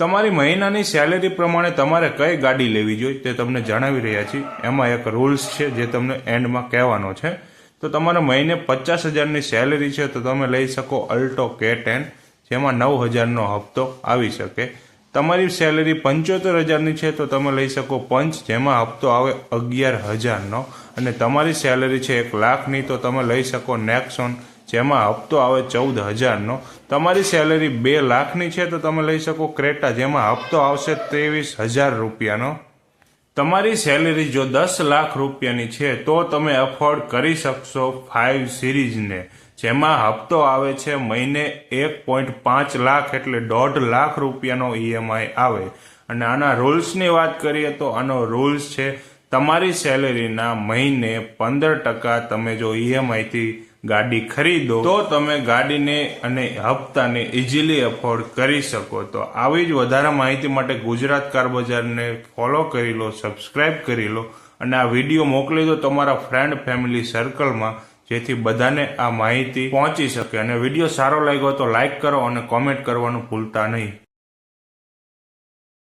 તમારી મહિનાની સેલેરી પ્રમાણે તમારે કઈ ગાડી લેવી જોઈએ તે તમને જણાવી રહ્યા છીએ. એમાં એક રૂલ્સ છે જે તમને એન્ડમાં કહેવાનો છે. તો તમારે મહિને પચાસ હજારની સેલેરી છે તો તમે લઈ શકો અલ્ટો કે ટેન જેમાં નવ હજારનો હપ્તો આવી શકે. તમારી સેલેરી પંચોતેર હજારની છે તો તમે લઈ શકો પંચ, જેમાં હપ્તો આવે અગિયાર હજારનો. અને તમારી સેલેરી છે એક લાખની તો તમે લઈ શકો નેક્સોન જેમાં હપ્તો આવે ચૌદ હજારનો. તમારી સેલેરી બે લાખની છે તો તમે લઈ શકો ક્રેટા, જેમાં હપ્તો આવશે ત્રેવીસ હજાર રૂપિયાનો. તમારી સેલેરી જો દસ લાખ રૂપિયાની છે તો તમે અફોર્ડ કરી શકશો ફાઇવ સિરીઝને જેમાં હપ્તો આવે છે મહિને એક પોઈન્ટ પાંચ લાખ એટલે દોઢ લાખ રૂપિયાનો ઈએમઆઈ આવે. અને આના રૂલ્સની વાત કરીએ તો આનો રૂલ્સ છે તમારી સેલેરીના મહિને પંદર ટકા તમે જો ઈએમઆઈથી ગાડી ખરીદો, તો તમે ગાડીને અને હપ્તાને ઇઝીલી અફોર્ડ કરી શકો. તો આવી જ વધારે માહિતી માટે ગુજરાત કાર બજારને ફોલો કરી લો સબસ્ક્રાઇબ કરી લો અને આ વીડિયો મોકલી દો તમારા ફ્રેન્ડ ફેમિલી સર્કલમાં જેથી બધાને આ માહિતી પહોંચી શકે. અને વીડિયો સારો લાગ્યો તો લાઇક કરો અને કોમેન્ટ કરવાનું ભૂલતા નહીં.